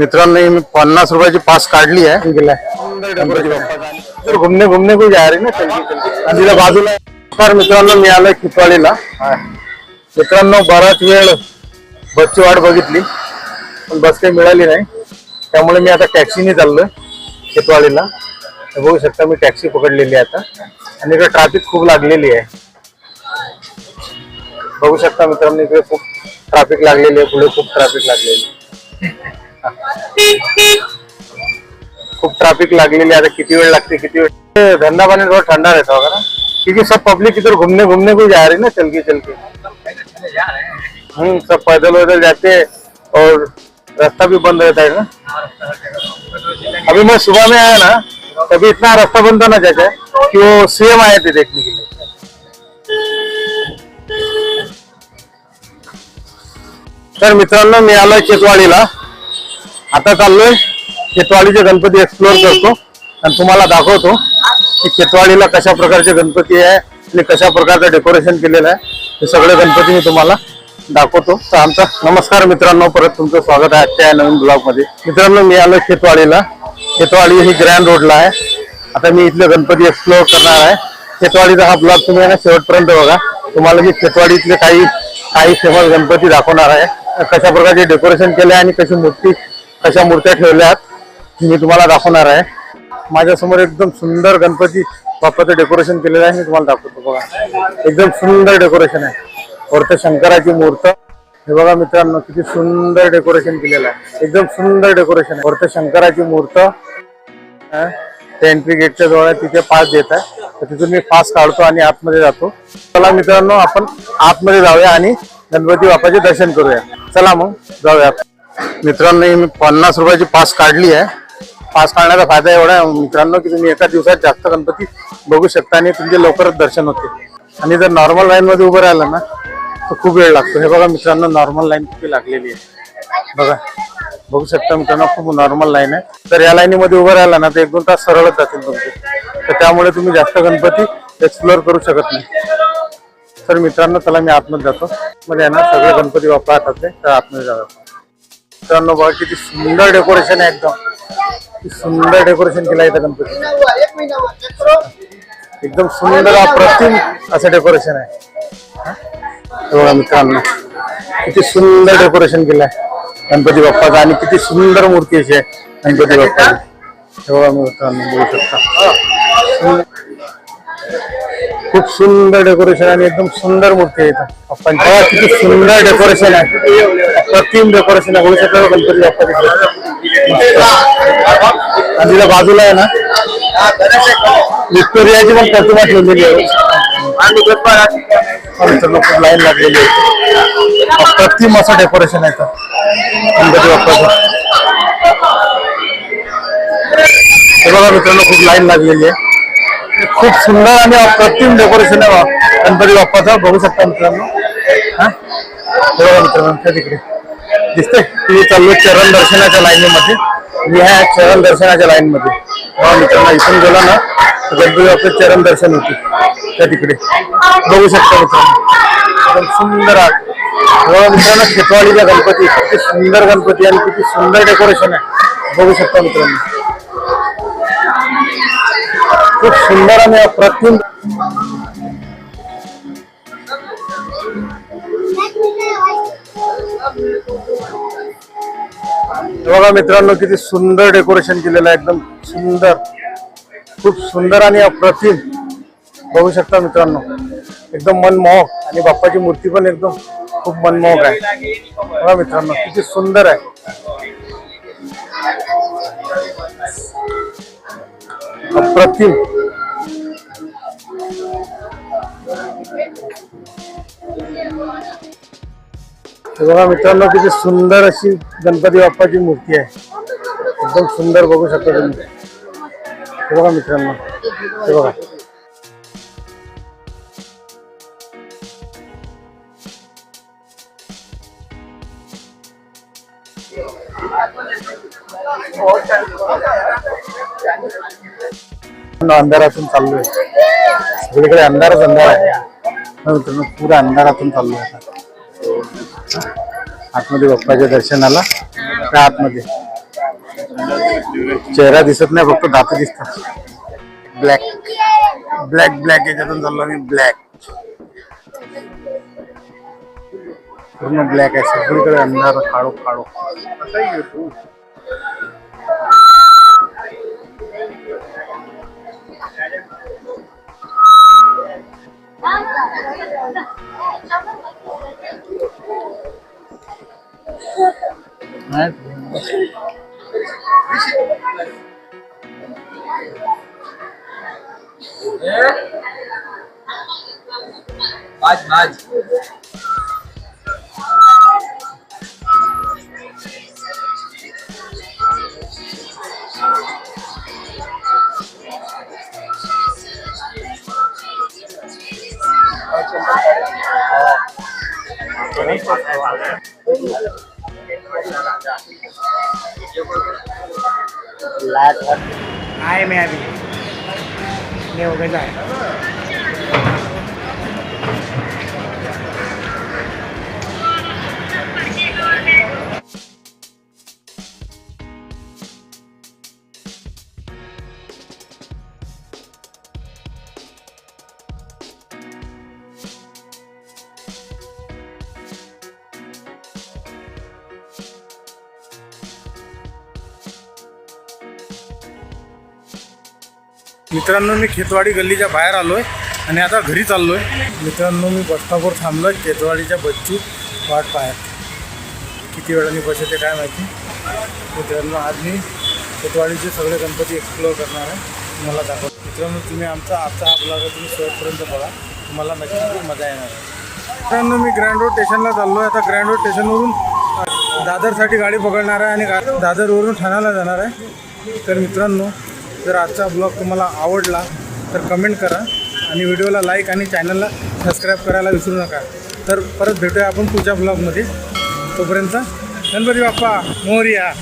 मित्रांनो मी पन्नास रुपयाची पास काढली आहे. तर घुमने घुमने को जा रही ना? तिला बाजूला तर मित्रांनो मी आलोय खितवाडीला मित्रांनो बराच वेळ बसची वाट बघितली. पण बस काही मिळाली नाही. त्यामुळे मी आता टॅक्सीने चाललोय खेतवाडीला तर बघू शकता मी टॅक्सी पकडलेली आहे आता. आणि इकडे ट्रॅफिक खूप लागलेली आहे. बघू शकता मित्रांनो इकडे खूप ट्रॅफिक लागलेली आहे. पुढे खूप ट्रॅफिक लागलेली आहे. खूप ट्रॅफिक लागलेली आता किती वेळ लागते किती वेळ धंदा पाणी थोड़ा ठंडा रहता होगा ना? क्योंकि सब पब्लिक इधर घूमने घूमने को जा रही है ना चल के चल के हम्म सब पैदल वैदल जाते हैं और रास्ता भी बंद रहता है ना? अभी मैं सुबह में आया ना तभी इतना रास्ता बंद होना ना चाचा कि वो सीएम आए थे देखने के लिए। तर मित्रांनो मी आलोय चेतवाडीला. आता चाललोय खेतवाडीचे गणपती एक्सप्लोर करतो. आणि तुम्हाला दाखवतो की खेतवाडीला कशा प्रकारचे गणपती आहे आणि कशा प्रकारचं डेकोरेशन केलेलं आहे. हे सगळे गणपती मी तुम्हाला दाखवतो. तर आमचा नमस्कार मित्रांनो परत तुमचं स्वागत आहे आजच्या या नवीन ब्लॉगमध्ये मित्रांनो मी आलो खेतवाडीला खेतवाडी ही ग्रँड रोडला आहे. आता मी इथले गणपती एक्सप्लोर करणार आहे. खेतवाडीचा हा ब्लॉग तुम्ही आहे ना शेवटपर्यंत बघा. तुम्हाला मी खेतवाडीतले काही काही फेमस गणपती दाखवणार आहे. कशा प्रकारचे डेकोरेशन केले आहे आणि कशी मूर्ती कशा मूर्त्या ठेवल्या आहेत मी तुम्हाला दाखवणार आहे. माझ्यासमोर एकदम सुंदर गणपती बाप्पाचं डेकोरेशन केलेलं आहे. मी तुम्हाला दाखवतो बघा. एकदम सुंदर डेकोरेशन आहे. वरतं शंकराची मूर्त. हे बघा मित्रांनो किती सुंदर डेकोरेशन केलेलं आहे. एकदम सुंदर डेकोरेशन आहे. वरतं शंकराची मूर्त. एंट्री गेटच्या जवळ आहे. तिथे पास देत आहे. तर तिथून मी पास काढतो आणि आतमध्ये जातो. चला मित्रांनो आपण आतमध्ये जाऊया आणि गणपती बाप्पाचे दर्शन करूया. चला मग जाऊया मित्रांनो मी पन्नास रुपयाची पास काढली आहे. पास काढण्याचा फायदा एवढा आहे. मित्रांनो की तुम्ही एका दिवसात जास्त गणपती बघू शकता आणि तुमचे लवकरच दर्शन होते. आणि जर नॉर्मल लाईनमध्ये उभं राहिलं ना तर खूप वेळ लागतो. हे बघा मित्रांनो नॉर्मल लाईन किती लागलेली आहे. बघा बघू शकता मित्रांनो खूप नॉर्मल लाईन आहे. तर या लाईनीमध्ये उभं राहिला ना तर एक दोन तास सरळच जातील तुमचे. तर त्यामुळे तुम्ही जास्त गणपती एक्सप्लोअर करू शकत नाही. तर मित्रांनो चला मी आतमध्ये जातो. मध्ये ना सगळे गणपती बाप्पा आहेत तर आतमध्ये जातो मित्रांनो बघा किती सुंदर डेकोरेशन आहे एकदम. किती सुंदर डेकोरेशन केलं आहे इथं गणपती. एकदम सुंदर अप्रतिम असं डेकोरेशन आहे. बघा मित्रांनो किती सुंदर डेकोरेशन केलं आहे गणपती बाप्पाचं आणि किती सुंदर मूर्ती अशी आहे गणपती बाप्पाची. बघा मित्रांनो बघू शकता. खूप सुंदर डेकोरेशन आणि एकदम सुंदर मूर्ती आहे इथं. बाप्पांची. किती सुंदर डेकोरेशन आहे. अप्रतिम डेकोरेशन आहे. बघू गणपती बाप्पाची आणि तिला बाजूला आहे ना विक्टोरियाची पण प्रतिमा ठेवलेली आहे. खूप लाईन लागलेली आहे प्रतिम असं डेकोरेशन आहे गणपती बाप्पाचं. हे बघा मित्रांनो खूप लाईन लागलेली आहे. खूप सुंदर आणि अप्रतिम डेकोरेशन आहे गणपती बाप्पाचं. बघू शकता मित्रांनो. हा? हे बघा मित्रांनो त्या तिकडे. दिसते तुम्ही चाललो चरण दर्शनाच्या लाईनीमध्ये. मी ह्या चरण दर्शनाच्या लाईन मध्ये मित्रांनो इथून गेला ना तर गणपती बाप्पा चरण दर्शन होते. त्या तिकडे. बघू शकता मित्रांनो. एकदम सुंदर आर्ट बघा मित्रांनो खेतवाडीचा गणपती. किती सुंदर गणपती आणि किती सुंदर डेकोरेशन आहे. बघू शकता मित्रांनो. खूप सुंदर आणि अप्रतिम. हे बघा मित्रांनो किती सुंदर डेकोरेशन केलेलं आहे. एकदम सुंदर. खूप सुंदर आणि अप्रतिम. बघू शकता मित्रांनो एकदम मनमोहक. आणि बाप्पाची मूर्ती पण एकदम खूप मनमोहक आहे. बघा मित्रांनो किती सुंदर आहे. अप्रतिम. हे बघा मित्रांनो किती सुंदर अशी गणपती बाप्पाची मूर्ती आहे. एकदम सुंदर बघू शकता तुम्ही. हे बघा मित्रांनो हे बघा. अंधारातून चाललोय. सगळीकडे अंधारच अंधार आहे. हा मित्रांनो पुरा अंधारातून चाललोय आता. आतमध्ये बाप्पाच्या दर्शनाला. त्या आतमध्ये. चेहरा दिसत नाही फक्त दात दिसतात. ब्लॅक ब्लॅक ब्लॅक याच्यातून चाललो मी ब्लॅक पूर्ण ब्लॅक आहे. सगळीकडे अंधार काळो काळो né? É. Bate, bate. Também pode falar, né? मैं अभी मैं हो गया है मित्रांनो मी खेतवाडी गल्लीच्या बाहेर आलोय आणि आता घरी चाललोय. मित्रांनो मी बस स्टॉपवर थांबलोय खेतवाडीच्या बसची वाट पाहत. किती वेळाने बस येते काय माहिती? मित्रांनो आज मी खेतवाडीचे सगळे गणपती एक्सप्लोअर करणार आहे. तुम्हाला दाखवतो. मित्रांनो तुम्ही आमचा आजचा हा ब्लॉग तुम्ही शेवटपर्यंत बघा. तुम्हाला नक्की खूप मजा येणार आहे. मित्रांनो मी ग्रँड रोड स्टेशनला चाललो आहे आता ग्रँड रोड स्टेशनवरून दादरसाठी गाडी पकडणार आहे आणि गा- दादरवरून ठाण्याला जाणार आहे. तर मित्रांनो जर आजचा ब्लॉग तुम्हाला आवडला तर कमेंट करा आणि व्हिडिओला लाईक आणि चॅनलला सबस्क्राईब करायला विसरू नका. तर परत भेटूया आपण पुढच्या ब्लॉगमध्ये तोपर्यंत गणपती बाप्पा मोर्या.